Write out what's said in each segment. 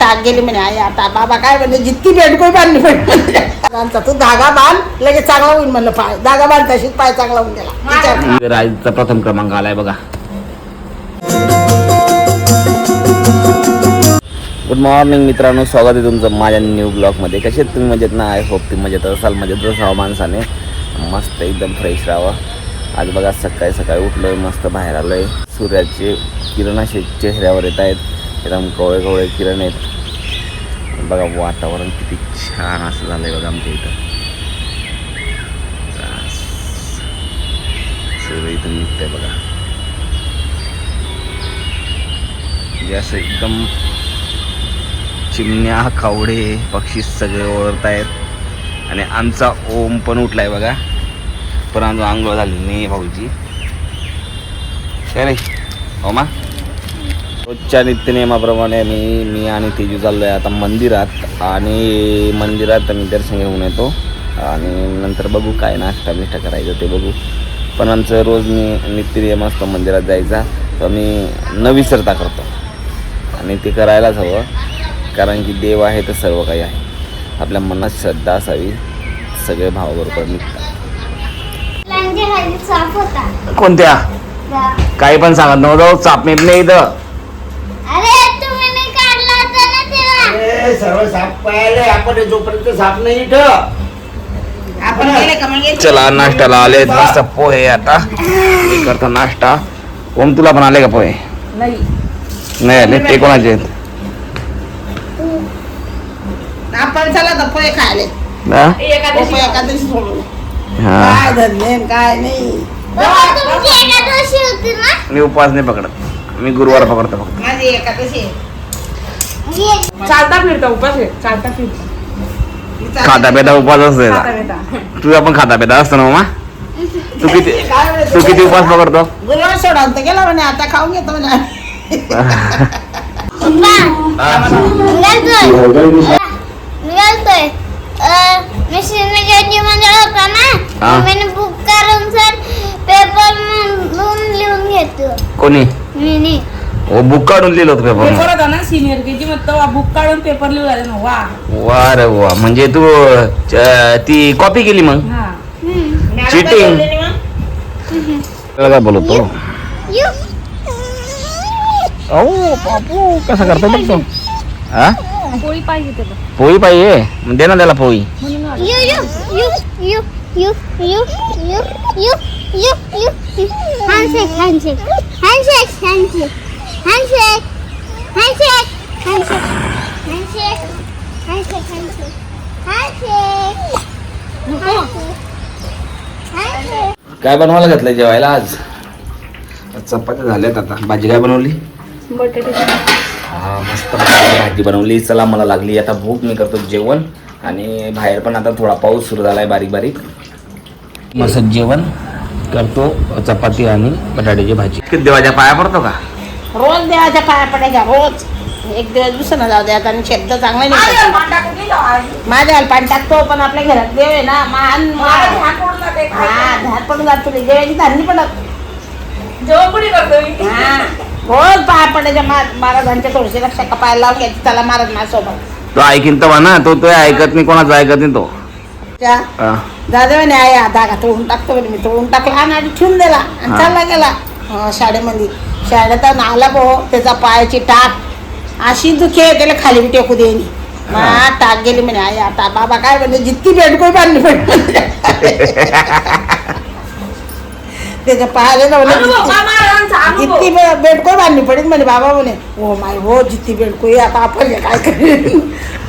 टाक गेली म्हणे आई आता बाबा काय म्हणजे जितकी बेडकोय बांधली आमचा तू धागा बांध लगेच चांगला होईल म्हणलं पाय धागा बांध तशीच पाय चांगला होऊन गेला. राजचा प्रथम क्रमांक आलाय बघा. गुड मॉर्निंग मित्रांनो स्वागत आहे तुमचं माझ्या न्यू ब्लॉगमध्ये कसे तुम्ही? मजेत ना? आय होप तुम्ही मजेत असाल. मजेत असावं माणसाने. मस्त एकदम फ्रेश राहावं. आज बघा सकाळी सकाळी उठलोय मस्त बाहेर आलोय. सूर्याचे किरण असे चेहऱ्यावर येत आहेत. एकदम कवळे कवळे किरण आहेत बघा वातावरण किती छान असं झालं आहे बघा आमच्या इथं. सगळं इथून निघतंय बघा. म्हणजे असं एकदम चिमण्या कावडे पक्षी सगळे ओळखत आहेत आणि आमचा ओम पण उठलाय बघा. पण आमचं आंघोळ झाली नाही भाऊजी. काय रे ओमा? रोजच्या नित्यनियमाप्रमाणे मी मी आणि तेजू चाललो आहे आता मंदिरात. आणि मंदिरात मी दर्शन घेऊन येतो. आणि नंतर बघू काय नाश्ता बिष्टा करायचं ते बघू. पण आमचं रोज मी नित्यनियम असतो मंदिरात जायचा. तर मी न विसरता करतो. आणि ते करायलाच हवं. कारण की देव आहे तर सर्व काही आहे. आपल्या मनात श्रद्धा असावी. सगळे भाव बरोबर निघतात कोणत्या? काही पण सांगत नव्हतं. चाप नाही इथं. सर्व साप पाहिले आपण जोपर्यंत साप नाही इथं. आपण गेले का मग येते? चला नाश्त्याला आले. मस्त पोहे आता. मी करतो नाश्ता. ओम तुला पण आले का पोहे? नाही. नाही आले? ते कोणाचे आहेत? आपण चला तर पोहे खायले. हा? पोहे एकादशी सोडून. हा. काय नाही. बाबा तुमची एकादशी होती ना? मी उपवास नाही पकडत. मी गुरुवार पकडतो फक्त. माझी एकादशी आहे. चालता फिरता उपास आहे. चालता फिरता. खाता पेता उपवास असतो तुझा पण खाता पेता असतो ना मामा? तू किती? तू किती उपवास पकडतो? गुरुवार सोडा तर गेला म्हणे आता खाऊन घेतो म्हणे. निघालतोय. अं, मी श्रीनगरची मंदिर होता ना हा. मी बुक करून सर पेपर लिहून घेतो. कोणी? मी. हो, ఓ बुक काढून लिहिलं होतं पेपर होता ना सिनियर के बुक काढून पेपर लिहू लागले वा. रे वा. म्हणजे तू ती कॉपी केली मग? हा. चिटिंग काय बोलतो अहो बापू कसा करतो बघ तो. पोळी पाहिजे त्याला पोळी पाहिजे? मग दे ना त्याला पोळी. म्हणून आलो. Handshake handshake handshake handshake handshake handshake handshake handshake handshake handshake handshake काय बनवायला घातलंय जेवायला आज? चपात्या झाल्यात आता. भाजी काय बनवली? हा मस्त भाजी बनवली. चला मला लागली आता भूक. मी करतो जेवण. आणि बाहेर पण आता थोडा पाऊस सुरू झालाय बारीक बारीक. मस्त जेवण करतो. चपाती आणि बटाट्याची भाजी. किती देवाच्या पाया पडतो का? रोज देवाच्या पाया पडायच्या रोज. एक दिवस दुसरं जाऊ द्या आणि शब्द चांगला नाही माझ्या पाणी टाकतो पण आपल्या घरात देव आहे ना मान हा धार पडून जात तुला देवाची धारणी पडत. हा रोज पाया पडायच्या महाराजांच्या थोडीशी लक्षात कपायला लावून घ्यायची त्याला महाराज माझ्यासोबत तो ऐकीन तर ना तो तो ऐकत नाही कोणाचं ऐकत नाही तो. त्या. दादा म्हणे आई धागा तोडून टाकतो म्हणे मी तोडून टाकला आणि आधी ठेवून दिला आणि. चालला गेला. शाळेमध्ये. शाळेत आला भाऊ त्याचा पायाची टाक. अशी दुखी त्याला खाली बी टेकू मा टाक गेली म्हणे आई आता बाबा काय म्हणजे जितकी बेडकोय बांधली पाहिजे त्याच्या पायाला ना म्हणे जितकी- जितकी बे- बेडकोय बांधली पडेल म्हणे बाबा म्हणे. हो माय हो जितकी बेडकोय आता आपण काय करेल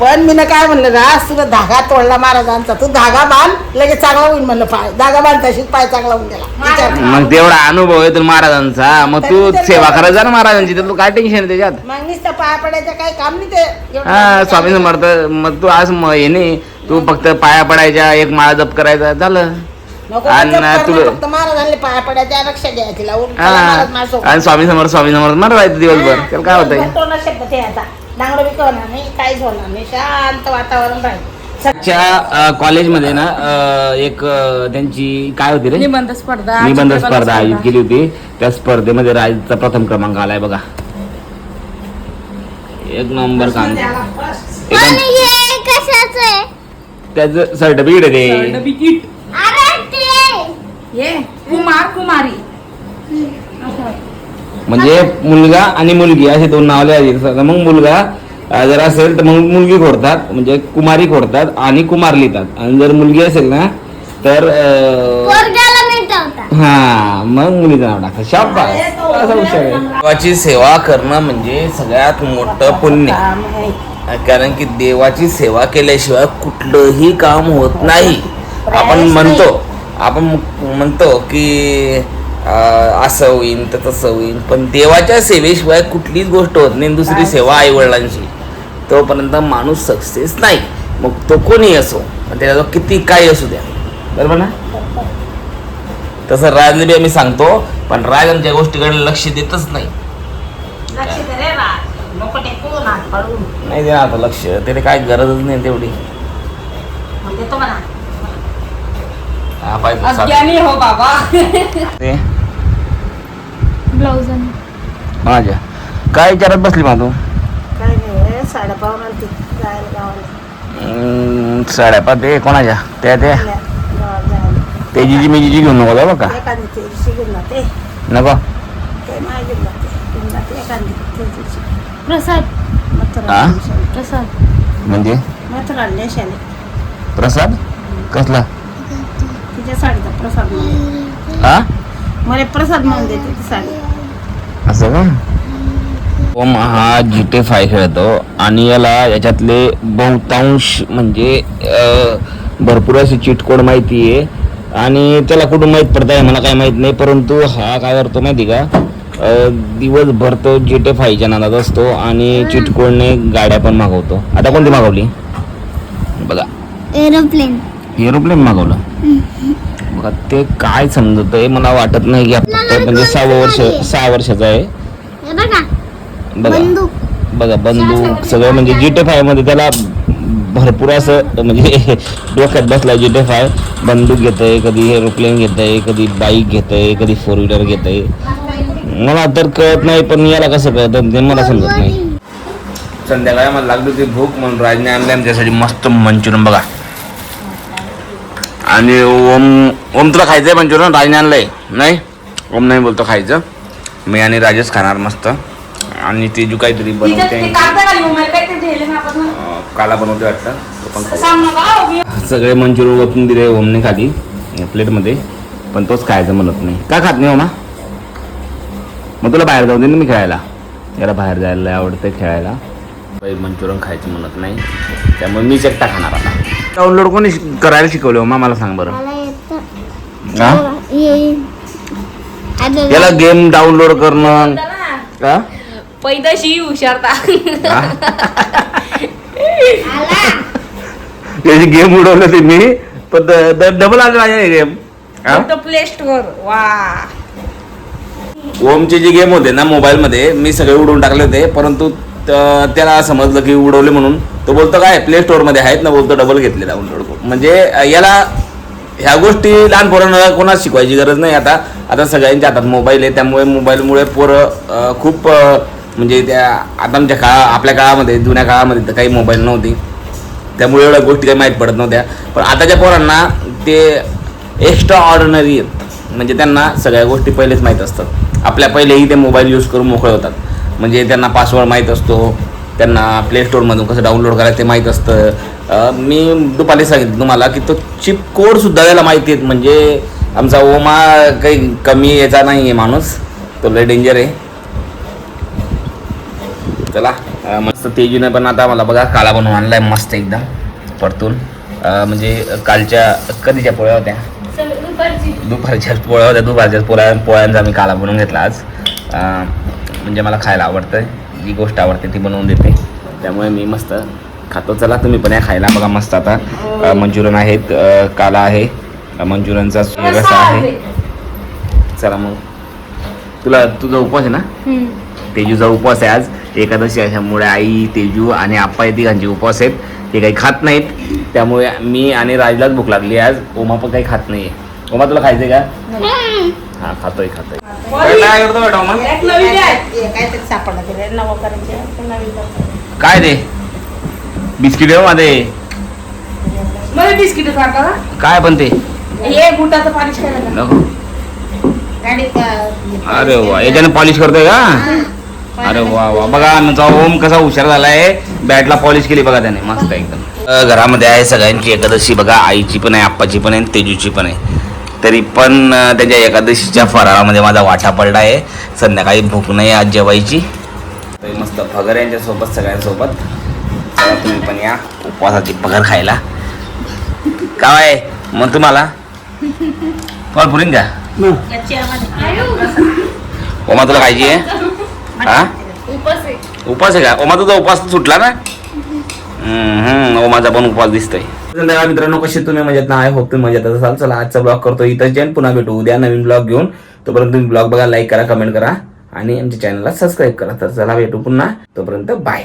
पण मी काय म्हणलं रास तुला धागा तोडला महाराजांचा. तू धागा बांध लगेच चांगला होईल म्हणलं पाय. धागा बांध तशीच पाय चांगला होऊन गेला. विचार कर. मग तेवढा अनुभव आहे तर महाराजांचा. मग तू सेवा करायचा ना महाराजांची तर तू काय टेन्शन आहे त्याच्यात? मग नुसतं पाया पडायचं काही काम नाही ते. एवढं हा स्वामी समर्थ मग तू आज म- हे नाही. तू फक्त पाया पडायच्या एक माळा जप करायचा झालं. आणि जप करणं, तुला- फक्त महाराजांनी पाया पडायच्या लक्ष द्यायची लावून त्याला महाराज माझ्यासोबत. आणि स्वामी समर्थ स्वामी समर्थ म्हणत राहायचं दिवसभर. हा, त्याला काय होतंय? दिवसभर तोंडात शब्द ठेवायचा डांगडं बी होणार नाही काहीच होणार नाही. शांत वातावरण राहील. च्या कॉलेजमध्ये ना अ, एक अ, त्यांची काय होती रे? निबंध स्पर्धा निबंध स्पर्धा आयोजित केली होती. त्या स्पर्धेमध्ये राजचा प्रथम क्रमांक आलाय बघा. एक नंबर कांदा. एकदम आणि हे कशाचं आहे? त्याचं सर्टिफिकेट आहे ते सर्टिफिकेट अरे ते ये कुमार कुमारी. म्हणजे मुलगा आणि मुलगी असे दोन नावले आहेत मग मुलगा जर असेल तर मग मुलगी खोडतात म्हणजे कुमारी खोडतात आणि कुमार लिहितात. आणि जर मुलगी असेल ना तर हा मग मुलीचं नाव टाकतात. शाबास. असा विषय आहे. देवाची सेवा करणं म्हणजे सगळ्यात मोठं पुण्य. कारण की देवाची सेवा केल्याशिवाय कुठलंही काम होत नाही. आपण म्हणतो आपण म्हणतो की असं होईन तर तसं होईन. पण देवाच्या सेवेशिवाय कुठलीच गोष्ट होत नाही. दुसरी सेवा आई वडिलांची तोपर्यंत माणूस सक्सेस नाही. मग तो कोणी असो त्याला किती काही असू द्या. बरोबर ना? तसं राजने बी आम्ही सांगतो पण राज आमच्या गोष्टीकडे लक्ष देतच नाही. दे. नाही देणार आता लक्ष. त्याला काय गरजच नाही तेवढी. हा पाहिजे साधं. अज्ञानी हो बाबा ते ब्लाऊज माझ्या काय विचारत बसली मा तू काय नाही साड्या पाहून आणते जायला गावाला अं, साड्या पा ते कोणाच्या त्या त्या गावाला जायला तेजीची मेजीची घेऊन नको बरं का एखादी तेजशी घेऊन जाते नको ते नाही घेऊन जाते घेऊन जाते एखादी तेजशी प्रसाद हा? मथुरा नेशाले. प्रसाद म्हणजे मथुरा नेशाले प्रसाद कसला तिच्या साडीचा प्रसाद म्हणून हा? मला प्रसाद म्हणून देते ती साडी. असं का? ओम हा जी टे फाय खेळतो आणि याला याच्यातले बहुतांश म्हणजे अं, भरपूर अशी चीट कोड माहिती आहे. आणि त्याला कुठून माहीत पडत आहे मला काय माहीत नाही परंतु हा काय करतो माहिती का? अं, दिवसभर तो जी टे फायच्या नादात असतो आणि चीट कोडने गाड्या पण मागवतो. आता कोणती मागवली? बघा. एरोप्लेन एरोप्लेन मागवलं. बघा ते काय समजत आहे मला वाटत नाही की आपण म्हणजे सहा वर्ष सहा वर्षाचा आहे. हे बघा. बघा. बंदूक. सगळं म्हणजे जी टे फायमध्ये त्याला भरपूर असं म्हणजे डोक्यात बसलाय जी टे फाय बंदूक घेतंय कधी एरोप्लेन घेतंय कधी बाईक घेतंय कधी फोर व्हीलर घेतंय. मला तर कळत नाही पण याला कसं कळतं? ते मला समजत नाही. संध्याकाळी मला लागली होती भूक म्हणून राजने आणले आमच्यासाठी मस्त मंचुरियन बघा. आणि ओम ओम तुला खायचंय मंचुरियन राजने आणलंय. नाही? ओम नाही बोलतो खायचं. मी आणि राजेश खाणार मस्त. आणि ते बनवते. मला काहीतरी ना. अं, काला बनवते वाटतं. तो पण सगळे मंचुरियन ओतून दिले ओमने खाली प्लेटमध्ये. पण तोच खायचं म्हणत नाही. का खात नाही ओमा? मग तुला बाहेर जाऊ दे ना मी खेळायला. याला बाहेर जायला आवडतं खेळायला. मंचुरियन खायचं म्हणत नाही. त्यामुळे मीच एकटा खाणार आता. डाउनलोड कोणी शिक- करायला शिकवलं? ओमा मला सांग बरं. मला येतं. हा? ये आता याला गेम डाउनलोड करणं. का पैदाशी हुशारता हा? आला. त्याची गेम उडवलं ते मी पण डबल आले माझ्या गेम प्ले स्टोर वा. ओमचे जे गेम होते ना मोबाईलमध्ये मी सगळे उडवून टाकले होते परंतु तर त्याला समजलं की उडवले म्हणून. तो बोलतो काय प्ले स्टोअरमध्ये आहेत ना? बोलतो डबल घेतले डाउनलोड म्हणजे याला ह्या गोष्टी लहान पोरांना कोणाच शिकवायची गरज नाही आता. आता सगळ्यांच्या हातात मोबाईल आहे त्यामुळे मोबाईलमुळे पोरं खूप म्हणजे त्या आता आमच्या काळा आपल्या काळामध्ये जुन्या काळामध्ये तर काही मोबाईल नव्हती. त्यामुळे एवढ्या गोष्टी काही माहीत पडत नव्हत्या. पण आताच्या पोरांना ते एक्स्ट्रा ऑर्डिनरी आहेत. म्हणजे त्यांना सगळ्या गोष्टी पहिलेच माहीत असतात. आपल्या पहिलेही ते मोबाईल यूज करून मोकळे होतात. म्हणजे त्यांना पासवर्ड माहीत असतो. त्यांना प्ले स्टोअरमधून कसं डाउनलोड करायचं ते माहीत असतं. मी दुपारी सांगितलं तुम्हाला की तो चिप कोडसुद्धा त्याला माहिती आहेत. म्हणजे आमचा ओमा काही कमी याचा नाही आहे माणूस. तो लय डेंजर आहे. चला मस्त तेजीने पण आता मला बघा काला बनवून आणलाय मस्त एकदम परतून. म्हणजे कालच्या कधीच्या पोळ्या होत्या? दुपारच्या. पोळ्या होत्या दुपारच्या पोळ्या पोळ्यांचा मी काला बनवून घेतला आज. म्हणजे मला खायला आवडतं जी गोष्ट आवडते ती बनवून देते. त्यामुळे मी मस्त खातो. चला तुम्ही पण या खायला. बघा मस्त आता मंचुरियन आहेत काला आहे मंचुरियनचा रसा आहे. चला मग. तुला तुझा उपवास आहे ना? तेजूचा उपवास आहे आज. एकादशी अशामुळे आई तेजू आणि आप्पा या तिघांचे उपवास आहेत. ते काही खात नाहीत. त्यामुळे मी आणि राजलाच भूक लागली आज. ओमा पण काही खात नाहीये. ओमा तुला खायचंय का? हा खातोय खातोय. काय करतो बेटा ओमा एक नवीन आहे काहीतरी सापडलं तरी नवं करायचे. नवीन करतो. काय ते? बिस्किट आहे मध्ये मला बिस्किट? काय पण ते. हे बुटाचं पालिश करायला नको. गाडीत का- अरे वा याच्याने पॉलिश करतोय का? अरे वा वा. बघा आमचा ओम कसा हुशार झालाय. बॅटला पॉलिश केली बघा त्याने. मस्त एकदम. अ, घरामध्ये आहे सगळ्यांची एकादशी. बघा आईची पण आहे आप्पाची पण आहे आणि तेजूची पण आहे. तरी पण त्याच्या एकादशीच्या फराळामध्ये माझा वाटा पडला आहे. संध्याकाळी भूक नाही आज जेवायची. तर मस्त भगर यांच्यासोबत सगळ्यांसोबत. चला तुम्ही पण या उपवासाची भगर खायला. काय मग तुम्हाला? कॉल पुरीन का ओमा तुला खायची आहे? हा? उपास आहे. का? ओमा तुझा उपास सुटला ना? ओमाचा पण उपवास दिसतोय. संध्याकाळ मित्रांनो कसे तुम्ही मजेत? ना आहे होप तुम्ही मजेत असाल. चला आजचा ब्लॉग करतो इथं जैन पुन्हा भेटू. उद्या नवीन ब्लॉग घेऊन. तोपर्यंत तुम्ही ब्लॉग बघा लाईक करा कमेंट करा. आणि आमच्या चॅनलला सबस्क्राईब करा. तर चला भेटू पुन्हा. तोपर्यंत बाय